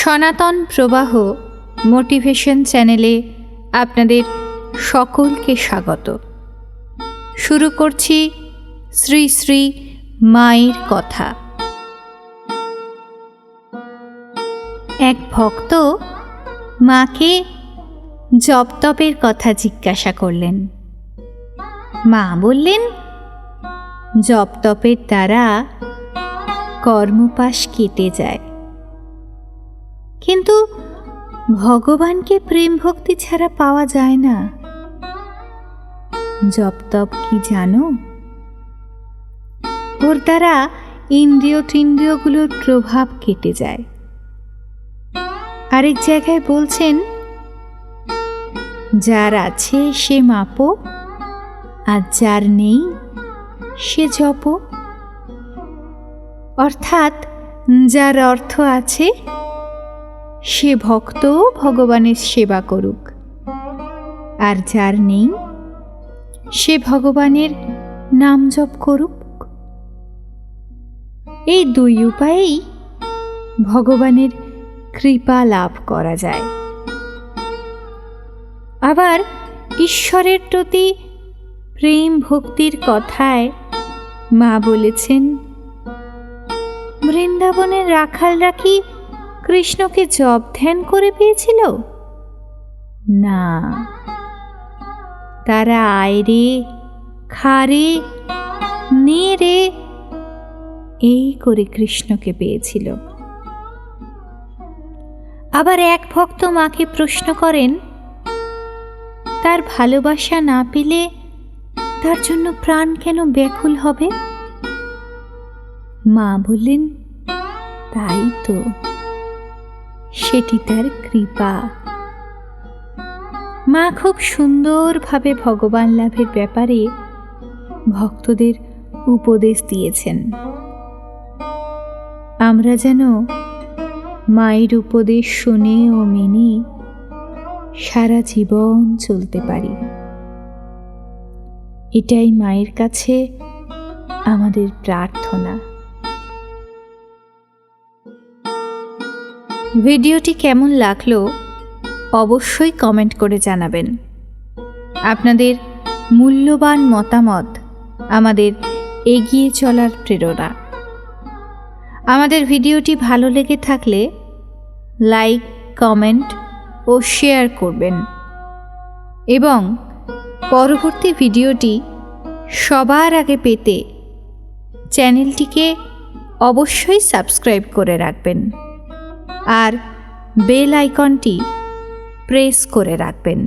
সনাতন প্রবাহ মোটিভেশন চ্যানেলে আপনাদের সকলকে স্বাগত। শুরু করছি শ্রী শ্রী মায়ের কথা। এক ভক্ত মাকে জপতপের কথা জিজ্ঞাসা করলেন। মা বললেন, জপতপের দ্বারা কর্মপাশ কেটে যায়। কিন্তু ভগবানকে প্রেম ভক্তি ছাড়া পাওয়া যায় না। জপ তপ কি জানো? ওর দ্বারা ইন্দ্রিয় টিন্দ্রিয়গুলোর প্রভাব কেটে যায়। আরেক জায়গায় বলছেন, যার আছে সে মাপো, আর যার নেই সে জপ। অর্থাৎ, যার অর্থ আছে সে ভক্ত ভগবানের সেবা করুক। আর যার নেই, সে ভগবানের নাম জপ করুক। এই দুই উপায়েই ভগবানের কৃপা লাভ করা যায়। আবার ঈশ্বরের প্রতি প্রেম ভক্তির কথায় মা বলেছেন, বৃন্দাবনের রাখালরা কি কৃষ্ণকে জব ধ্যান করে পেয়েছিল? না। তারা আয়রে খারে নেড়ে এই করে কৃষ্ণকে পেয়েছিল। আবার এক ভক্ত মাকে প্রশ্ন করেন, তার ভালোবাসা না পেলে তার জন্য প্রাণ কেন ব্যাকুল হবে? মা বললেন, তাই তো। সেটি তার কৃপা। মা খুব সুন্দরভাবে ভগবান লাভের ব্যাপারে ভক্তদের উপদেশ দিয়েছেন। আমরা যেন মায়ের উপদেশ শুনে ও মেনে সারা জীবন চলতে পারি। এটাই মায়ের কাছে আমাদের প্রার্থনা। ভিডিওটি কেমন লাগল অবশ্যই কমেন্ট করে জানাবেন। আপনাদের মূল্যবান মতামত আমাদের এগিয়ে চলার প্রেরণা। আমাদের ভিডিওটি ভালো লেগে থাকলে লাইক, কমেন্ট ও শেয়ার করবেন। এবং পরবর্তী ভিডিওটি সবার আগে পেতে চ্যানেলটিকে অবশ্যই সাবস্ক্রাইব করে রাখবেন। আর বেল আইকনটি প্রেস করে রাখবেন।